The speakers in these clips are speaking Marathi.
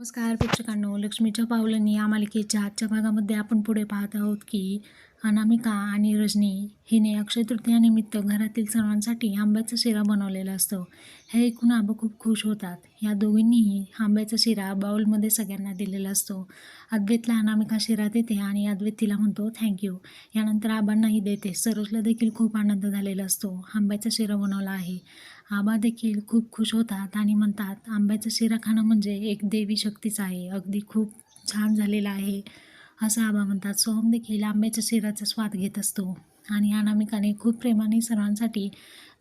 नमस्कार प्रेक्षकांनो लक्ष्मीच्या पावलांनी या मालिकेच्या आजच्या भागामध्ये आपण पुढे पाहत आहोत की अनामिका आणि रजनी हिने अक्षय तृतीयानिमित्त घरातील सर्वांसाठी आंब्याचा शिरा बनवलेला असतो. हे ऐकून आबा खूप खुश होतात. या दोघींनीही आंब्याचा शिरा बाउलमध्ये सगळ्यांना दिलेला असतो. अद्वैतला अनामिका शिरा देते आणि अद्वैत तिला म्हणतो थँक्यू यानंतर आबांनाही देते. सरोजला देखील खूप आनंद झालेला असतो. आंब्याचा शिरा बनवला आहे. आबा देखील खूप खुश होतात आणि म्हणतात आंब्याचा शिरा खाणं म्हणजे एक देवी शक्तीच आहे. अगदी खूप छान झालेला आहे. असं आबा म्हणतात. सोहम देखील आंब्याच्या शिराचा स्वाद घेत असतो आणि अनामिकाने खूप प्रेमाने सर्वांसाठी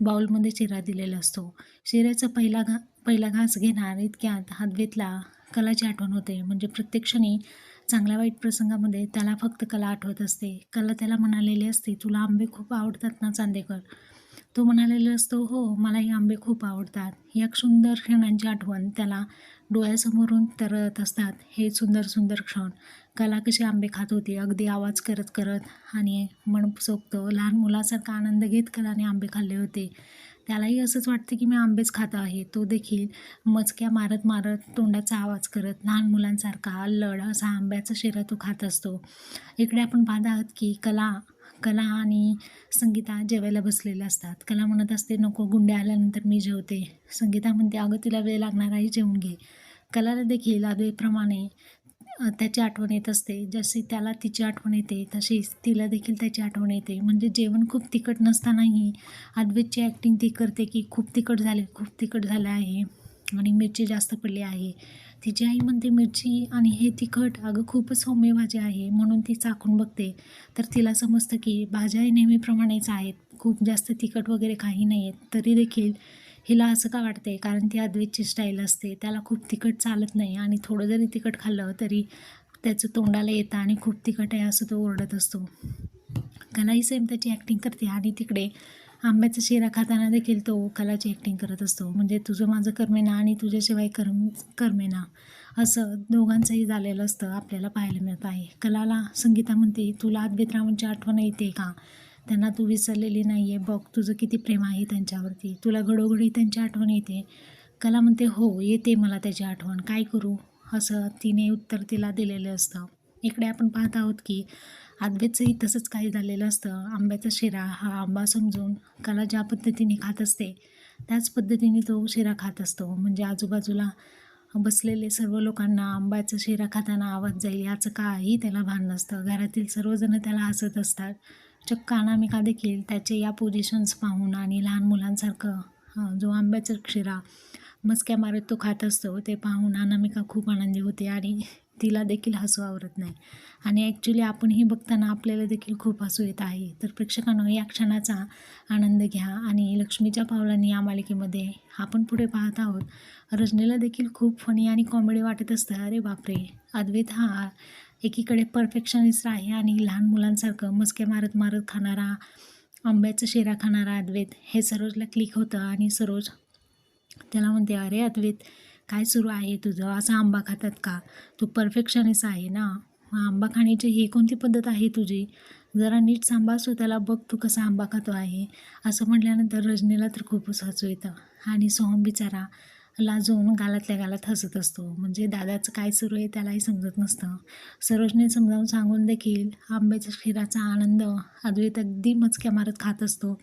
बाऊलमध्ये शिरा दिलेला असतो. शिऱ्याचा पहिला घा पहिला घास घेणार इतक्यात अद्वैतला कलाची आठवण होते. म्हणजे प्रत्येक क्षणी चांगल्या वाईट प्रसंगामध्ये त्याला फक्त कला आठवत असते. कला त्याला म्हणालेली असते तुला आंबे खूप आवडतात ना चांदेकर? तो म्हणालेला असतो हो मलाही आंबे खूप आवडतात. या सुंदर क्षणांची आठवण त्याला डोळ्यासमोरून तरत असतात. हे सुंदर सुंदर क्षण. कला कशी आंबे खात होती अगदी आवाज करत करत आणि मनसोक्त लहान मुलासारखा आनंद घेत कलाने आंबे खाल्ले होते. त्यालाही असंच वाटतं की मी आंबेच खात आहे. तो देखील मचक्या मारत मारत तोंडाचा आवाज करत लहान मुलांसारखा अल्लड असा आंब्याचा शिरा तो खात असतो. इकडे आपण पाहत आहात की कला कला आणि संगीता जेवायला बसलेल्या असतात. कला म्हणत असते नको गुंडे आल्यानंतर मी जेवते. संगीता म्हणते अगं तिला वेळ लागणार आहे जेवून घे. कलाला देखील आदवेप्रमाणे त्याची आठवण येत असते. जशी त्याला तिची आठवण येते तशीच तिला देखील त्याची आठवण येते. म्हणजे जेवण खूप तिखट नसतानाही अद्वैतची ॲक्टिंग ती करते की खूप तिखट झाले खूप तिखट झालं आहे. आणि मिरची जास्त पडली आहे. तिची आई म्हणते मिरची आणि हे तिखट अगं खूपच सौम्य भाजी आहे. म्हणून ती चाखून बघते. तर तिला समजतं की भाज्या नेहमीप्रमाणेच आहेत. खूप जास्त तिखट वगैरे काही नाही आहेत तरी देखील हिला असं का वाटते कारण ती अद्वैतची स्टाईल असते. त्याला खूप तिखट चालत नाही. आणि थोडं जरी तिखट खाल्लं तरी त्याचं तोंडाला येतं आणि खूप तिखट आहे असं तो ओरडत असतो. कलाही सेम त्याची ॲक्टिंग करते. आणि तिकडे आंब्याचा शिरा खाताना देखील तो कलाची ॲक्टिंग करत असतो. म्हणजे तुझं माझं कर्मेना आणि तुझ्याशिवाय कर्म कर्मेना असं दोघांचंही झालेलं असतं आपल्याला पाहायला मिळत आहे. कलाला संगीता म्हणते तुला अद्वैतरावांची आठवण येते का? त्यांना तू विसरलेली नाही आहे बघ तुझं किती प्रेम आहे त्यांच्यावरती. तुला घडोघडी त्यांची आठवण येते. कला म्हणते हो येते मला त्याची आठवण. काय करू? असं तिने उत्तर तिला दिलेलं असतं. इकडे आपण पाहत आहोत की आंब्याचंही तसंच काही झालेलं असतं. आंब्याचा शिरा हा आंबा समजून कला ज्या पद्धतीने खात असते त्याच पद्धतीने तो शिरा खात असतो. म्हणजे आजूबाजूला बसलेले सर्व लोकांना आंब्याचा शिरा खाताना आवाज जाईल याचं काही त्याला भान नसतं. घरातील सर्वजण त्याला हसत असतात. चक्क अनामिका देखील त्याचे या पोझिशन्स पाहून आणि लहान मुलांसारखं जो आंब्याचा शिरा मस्क्या मारत तो खात असतो ते पाहून अनामिका खूप आनंदी होते आणि तिला देखील हसू आवरत नाही. आणि ॲक्च्युली आपणही बघताना आपल्याला देखील खूप हसू येत आहे. तर प्रेक्षकांनो या क्षणाचा आनंद घ्या आणि लक्ष्मीच्या पावलांनी या मालिकेमध्ये आपण पुढे पाहत आहोत. रजनीला देखील खूप फनी आणि कॉमेडी वाटत असतं. अरे बापरे! अद्वैत हा एकीकडे परफेक्शनिस्ट आहे आणि लहान मुलांसारखं मस्के मारत मारत खाणारा आंब्याचा शिरा खाणारा अद्वैत हे सरोजला क्लिक होतं आणि सरोज त्याला म्हणते अरे अद्वैत काय सुरू आहे? तुझं असा आंबा खातात का? तू परफेक्शनिस्ट आहे ना? आंबा खाण्याची ही कोणती पद्धत आहे तुझी? जरा नीट सांभाळ त्याला बघ तू कसा आंबा खातो आहे. असं म्हटल्यानंतर रजनीला तर खूपच हसू येतं. आणि सोहम बिचारा लाजून गालातल्या गालात हसत असतो. म्हणजे दादाचं काय सुरू आहे त्यालाही समजत नसतं. सरोजने समजावून सांगून देखील आंब्याच्या खिराचा आनंद अद्वैत अगदी मचक्या मारत खात असतो.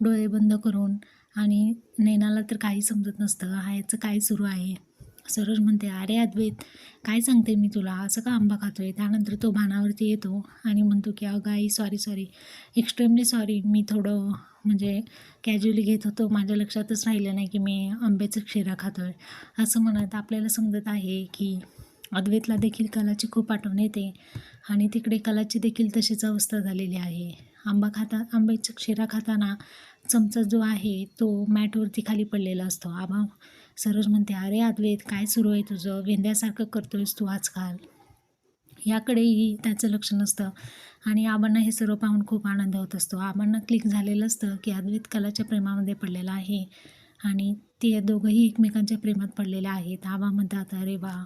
डोळे बंद करून आणि नैनाला तर काही समजत नसतं हा याचं काय सुरू आहे? सरोज म्हणते अरे अद्वैत काय सांगते मी तुला? असं का आंबा खातो आहे त्यानंतर तो भानावरती येतो आणि म्हणतो की अगं आई सॉरी सॉरी एक्स्ट्रीमली सॉरी मी थोडं म्हणजे कॅज्युअली घेत होतो. माझ्या लक्षातच राहिलं नाही की मी आंब्याचं शिरा खातो आहे असं म्हणत आपल्याला समजत आहे की अद्वैतला देखील कलाची खूप आठवण येते आणि तिकडे कलाची देखील तशीच अवस्था झालेली आहे. आंबा खाता आंब्याचा शिरा खाताना चमचा जो आहे तो मॅटवरती खाली पडलेला असतो. आबा सरोज म्हणते अरे अद्वैत काय सुरू आहे तुझं? वेंद्यासारखं करतोयस तू आजकाल. याकडेही त्याचं लक्ष नसतं. आणि आबांना हे सर्व पाहून खूप आनंद होत असतो. आबांना क्लिक झालेलं असतं की अद्वैत कलाच्या प्रेमामध्ये पडलेला आहे. आणि ते दोघंही एकमेकांच्या प्रेमात पडलेले आहेत. आबा म्हणतात अरे वा.